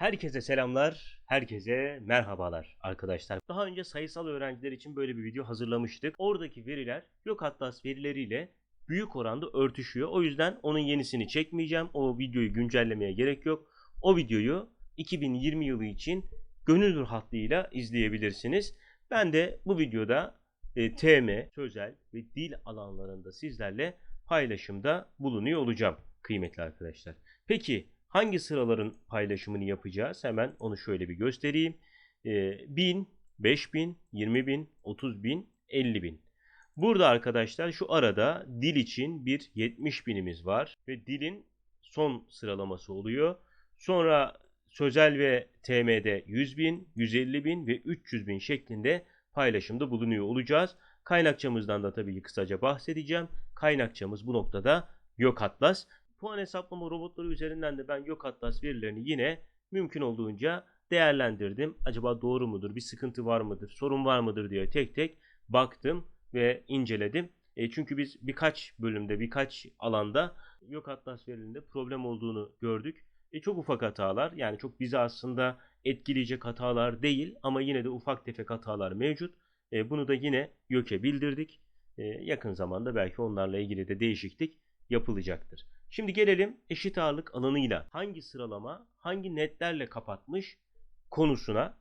Herkese selamlar, herkese merhabalar arkadaşlar. Daha önce sayısal öğrenciler için böyle bir video hazırlamıştık. Oradaki veriler Yok Atlas verileriyle büyük oranda örtüşüyor. O yüzden onun yenisini çekmeyeceğim. O videoyu güncellemeye gerek yok. O videoyu 2020 yılı için gönül rahatlığıyla izleyebilirsiniz. Ben de bu videoda e, TM, sözel ve dil alanlarında sizlerle paylaşımda bulunuyor olacağım kıymetli arkadaşlar. Peki hangi sıraların paylaşımını yapacağız? Hemen onu şöyle bir göstereyim. E, 1000, 5000, 20000, 30000, 50000. Burada arkadaşlar şu arada dil için bir 70 binimiz var ve dilin son sıralaması oluyor. Sonra sözel ve TM'de 100 bin, 150 bin ve 300 bin şeklinde paylaşımda bulunuyor olacağız. Kaynakçamızdan da tabii kısaca bahsedeceğim. Kaynakçamız bu noktada Yok Atlas. Puan hesaplama robotları üzerinden de ben Yok Atlas verilerini yine mümkün olduğunca değerlendirdim. Acaba doğru mudur, bir sıkıntı var mıdır, sorun var mıdır diye tek tek baktım ve inceledim. E, çünkü biz birkaç bölümde, birkaç alanda Yok Atlas verilerinde problem olduğunu gördük. E, çok ufak hatalar yani çok bizi aslında etkileyecek hatalar değil ama yine de ufak tefek hatalar mevcut. E, bunu da yine YÖK'e bildirdik. E, yakın zamanda belki onlarla ilgili de değişiklik yapılacaktır. Şimdi gelelim eşit ağırlık alanıyla hangi sıralama hangi netlerle kapatmış konusuna.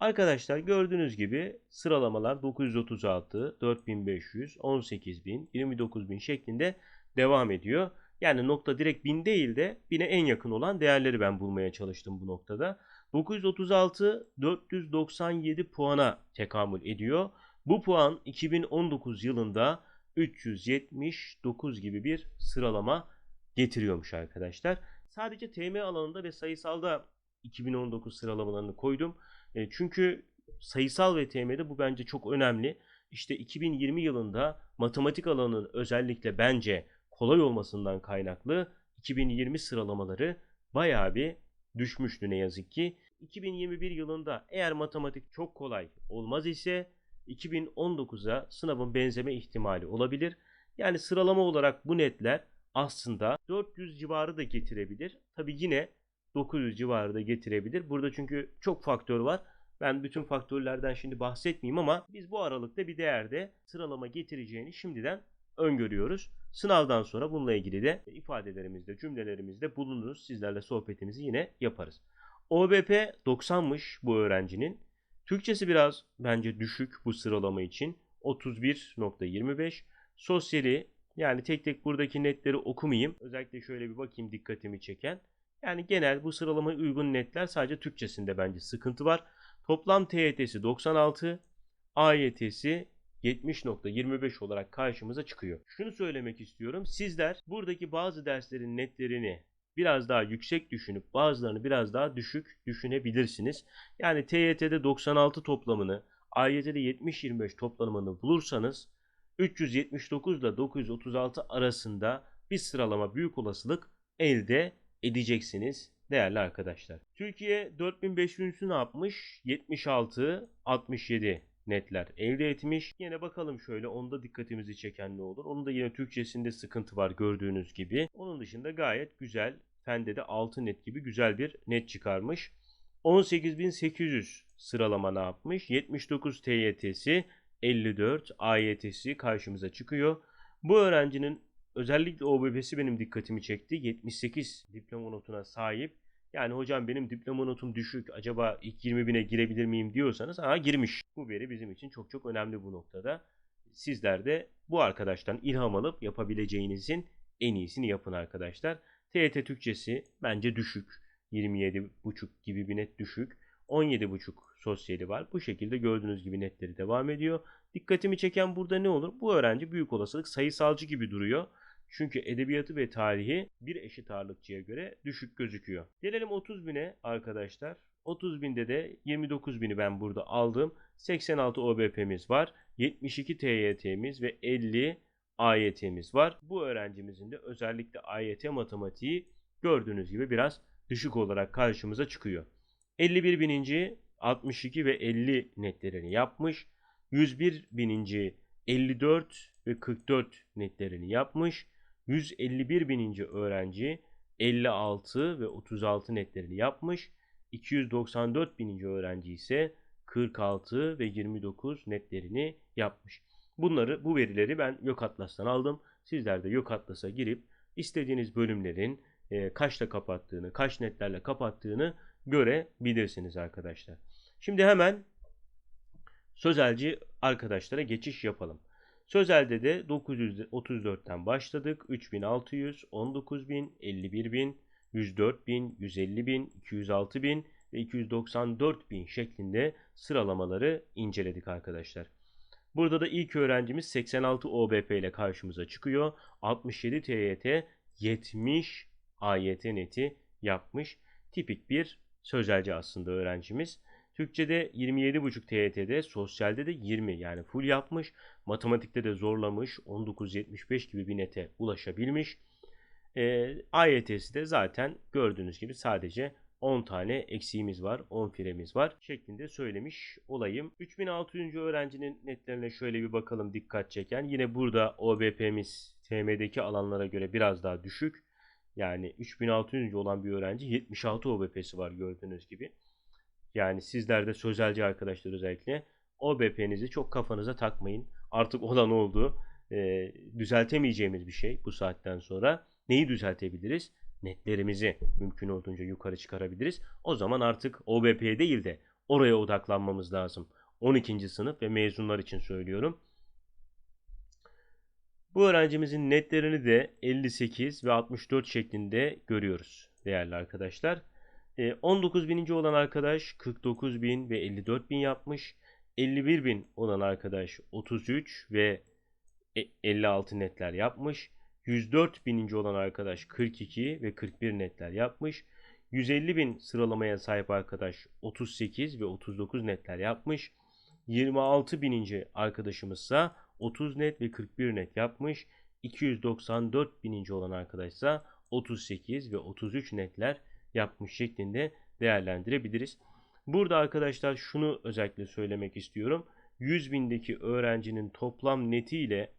Arkadaşlar gördüğünüz gibi sıralamalar 936, 4500, 18000, 29000 şeklinde devam ediyor. Yani nokta direkt 1000 değil de 1000'e en yakın olan değerleri ben bulmaya çalıştım bu noktada. 936 497 puana tekamül ediyor. Bu puan 2019 yılında 379 gibi bir sıralama getiriyormuş arkadaşlar. Sadece TM alanında ve sayısalda 2019 sıralamalarını koydum. E, çünkü sayısal ve TM'de bu bence çok önemli. İşte 2020 yılında matematik alanının özellikle bence kolay olmasından kaynaklı 2020 sıralamaları bayağı bir düşmüştü ne yazık ki. 2021 yılında eğer matematik çok kolay olmaz ise 2019'a sınavın benzeme ihtimali olabilir. Yani sıralama olarak bu netler aslında 400 civarı da getirebilir. Tabi yine 900 civarı da getirebilir. Burada çünkü çok faktör var. Ben bütün faktörlerden şimdi bahsetmeyeyim ama biz bu aralıkta bir değerde sıralama getireceğini şimdiden öngörüyoruz. Sınavdan sonra bununla ilgili de ifadelerimizde, cümlelerimizde bulunuruz. Sizlerle sohbetimizi yine yaparız. OBP 90'mış bu öğrencinin. Türkçesi biraz bence düşük bu sıralama için. 31.25. Sosyali yani tek tek buradaki netleri okumayayım. Özellikle şöyle bir bakayım dikkatimi çeken. Yani genel bu sıralamaya uygun netler sadece Türkçesinde bence sıkıntı var. Toplam TYT'si 96, AYT'si 70.25 olarak karşımıza çıkıyor. Şunu söylemek istiyorum. Sizler buradaki bazı derslerin netlerini biraz daha yüksek düşünüp bazılarını biraz daha düşük düşünebilirsiniz. Yani TYT'de 96 toplamını, AYT'de 70-25 toplamını bulursanız 379 ile 936 arasında bir sıralama büyük olasılık elde edeceksiniz değerli arkadaşlar. Türkiye 4500'ü ne yapmış? 76, 67 netler elde etmiş. Yine bakalım şöyle onda dikkatimizi çeken ne olur. Onun da yine Türkçesinde sıkıntı var gördüğünüz gibi. Onun dışında gayet güzel. Fende de 6 net gibi güzel bir net çıkarmış. 18800 sıralama ne yapmış? 79 TYT'si, 54 AYT'si karşımıza çıkıyor. Bu öğrencinin özellikle OBB'si benim dikkatimi çekti. 78 diploma notuna sahip. Yani hocam benim diploma notum düşük. Acaba ilk 20 bine girebilir miyim diyorsanız aha girmiş. Bu veri bizim için çok çok önemli bu noktada. Sizler de bu arkadaştan ilham alıp yapabileceğinizin en iyisini yapın arkadaşlar. TET Türkçesi bence düşük. 27.5 gibi bir net düşük. 17.5 sosyali var. Bu şekilde gördüğünüz gibi netleri devam ediyor. Dikkatimi çeken burada ne olur? Bu öğrenci büyük olasılık sayısalcı gibi duruyor. Çünkü edebiyatı ve tarihi bir eşit ağırlıkçıya göre düşük gözüküyor. Gelelim 30 bine arkadaşlar. 30 binde de 29 bini ben burada aldım. 86 OBP'miz var. 72 TYT'miz ve 50 AYT'miz var. Bu öğrencimizin de özellikle AYT matematiği gördüğünüz gibi biraz düşük olarak karşımıza çıkıyor. 51 bininci 62 ve 50 netlerini yapmış. 101 bininci 54 ve 44 netlerini yapmış. 151 bininci öğrenci 56 ve 36 netlerini yapmış. 294 bininci öğrenci ise 46 ve 29 netlerini yapmış. Bunları bu verileri ben Yok Atlas'tan aldım. Sizler de Yok Atlas'a girip istediğiniz bölümlerin e, kaçta kapattığını, kaç netlerle kapattığını görebilirsiniz arkadaşlar. Şimdi hemen sözelci arkadaşlara geçiş yapalım. Sözelde de 934'ten başladık. 3600, 19000, 51000, 104000, 150.000, 206.000 ve 294.000 şeklinde sıralamaları inceledik arkadaşlar. Burada da ilk öğrencimiz 86 OBP ile karşımıza çıkıyor. 67 TYT, 70 AYT neti yapmış. Tipik bir sözelci aslında öğrencimiz. Türkçe'de 27,5 TYT'de, sosyalde de 20 yani full yapmış. Matematikte de zorlamış. 19.75 gibi bir nete ulaşabilmiş. E, AYT'si de zaten gördüğünüz gibi sadece 10 tane eksiğimiz var, 10 firemiz var şeklinde söylemiş olayım. 3600. öğrencinin netlerine şöyle bir bakalım dikkat çeken. Yine burada OBP'miz TM'deki alanlara göre biraz daha düşük. Yani 3600. olan bir öğrenci 76 OBP'si var gördüğünüz gibi. Yani sizler de sözelci arkadaşlar özellikle OBP'nizi çok kafanıza takmayın. Artık olan oldu. E, düzeltemeyeceğimiz bir şey bu saatten sonra. Neyi düzeltebiliriz? Netlerimizi mümkün olduğunca yukarı çıkarabiliriz. O zaman artık OBP değil de oraya odaklanmamız lazım. 12. sınıf ve mezunlar için söylüyorum. Bu öğrencimizin netlerini de 58 ve 64 şeklinde görüyoruz değerli arkadaşlar. 19 bininci olan arkadaş 49 bin ve 54 bin yapmış. 51 bin olan arkadaş 33 ve 56 netler yapmış. 104 bininci olan arkadaş 42 ve 41 netler yapmış. 150 bin sıralamaya sahip arkadaş 38 ve 39 netler yapmış. 26 bininci arkadaşımızsa 30 net ve 41 net yapmış. 294 bininci olan arkadaşsa 38 ve 33 netler yapmış şeklinde değerlendirebiliriz. Burada arkadaşlar şunu özellikle söylemek istiyorum. 100 bindeki öğrencinin toplam neti ile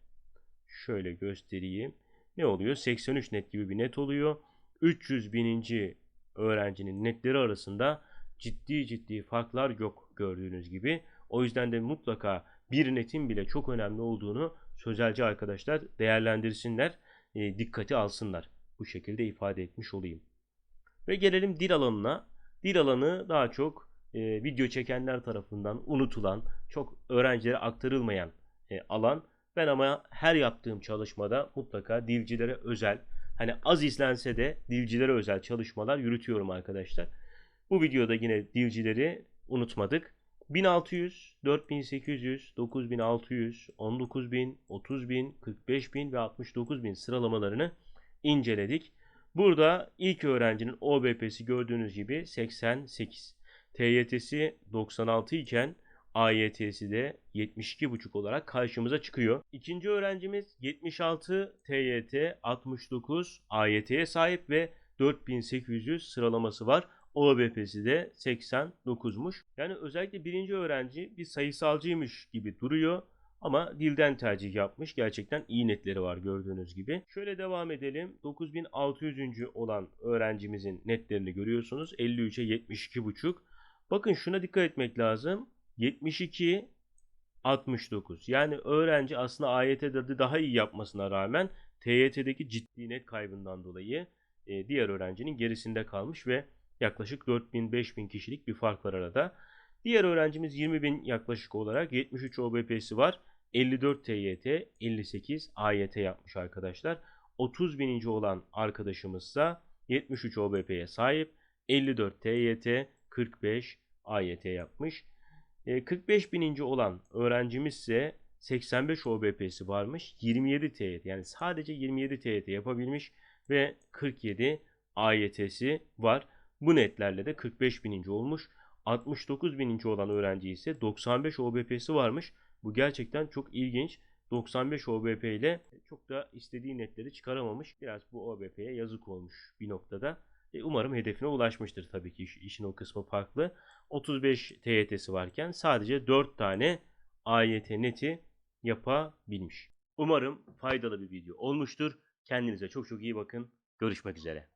şöyle göstereyim. Ne oluyor? 83 net gibi bir net oluyor. 300 bininci öğrencinin netleri arasında ciddi ciddi farklar yok gördüğünüz gibi. O yüzden de mutlaka bir netin bile çok önemli olduğunu sözelci arkadaşlar değerlendirsinler, e, dikkati alsınlar. Bu şekilde ifade etmiş olayım. Ve gelelim dil alanına. Dil alanı daha çok e, video çekenler tarafından unutulan, çok öğrencilere aktarılmayan e, alan. Ben ama her yaptığım çalışmada mutlaka dilcilere özel, hani az izlense de dilcilere özel çalışmalar yürütüyorum arkadaşlar. Bu videoda yine dilcileri unutmadık. 1600, 4800, 9600, 19000, 30000, 45000 ve 69000 sıralamalarını inceledik. Burada ilk öğrencinin OBP'si gördüğünüz gibi 88. TYT'si 96 iken AYT'si de 72,5 olarak karşımıza çıkıyor. İkinci öğrencimiz 76 TYT, 69 AYT'ye sahip ve 4800 sıralaması var. OBP'si de 89'muş. Yani özellikle birinci öğrenci bir sayısalcıymış gibi duruyor. Ama dilden tercih yapmış. Gerçekten iyi netleri var gördüğünüz gibi. Şöyle devam edelim. 9600. olan öğrencimizin netlerini görüyorsunuz. 53'e 72,5. Bakın şuna dikkat etmek lazım. 72 69. Yani öğrenci aslında AYT'de daha iyi yapmasına rağmen TYT'deki ciddi net kaybından dolayı e, diğer öğrencinin gerisinde kalmış ve yaklaşık 4000-5000 kişilik bir fark var arada. Diğer öğrencimiz 20.000 yaklaşık olarak 73 OBP'si var. 54 TYT, 58 AYT yapmış arkadaşlar. 30 bininci olan arkadaşımızsa 73 OBP'ye sahip. 54 TYT, 45 AYT yapmış. 45 bininci olan öğrencimiz ise 85 OBP'si varmış. 27 TYT yani sadece 27 TYT yapabilmiş ve 47 AYT'si var. Bu netlerle de 45 bininci olmuş. 69 bininci olan öğrenci ise 95 OBP'si varmış. Bu gerçekten çok ilginç. 95 OBP ile çok da istediği netleri çıkaramamış. Biraz bu OBP'ye yazık olmuş bir noktada. E umarım hedefine ulaşmıştır tabii ki iş, işin o kısmı farklı. 35 TYT'si varken sadece 4 tane AYT neti yapabilmiş. Umarım faydalı bir video olmuştur. Kendinize çok çok iyi bakın. Görüşmek üzere.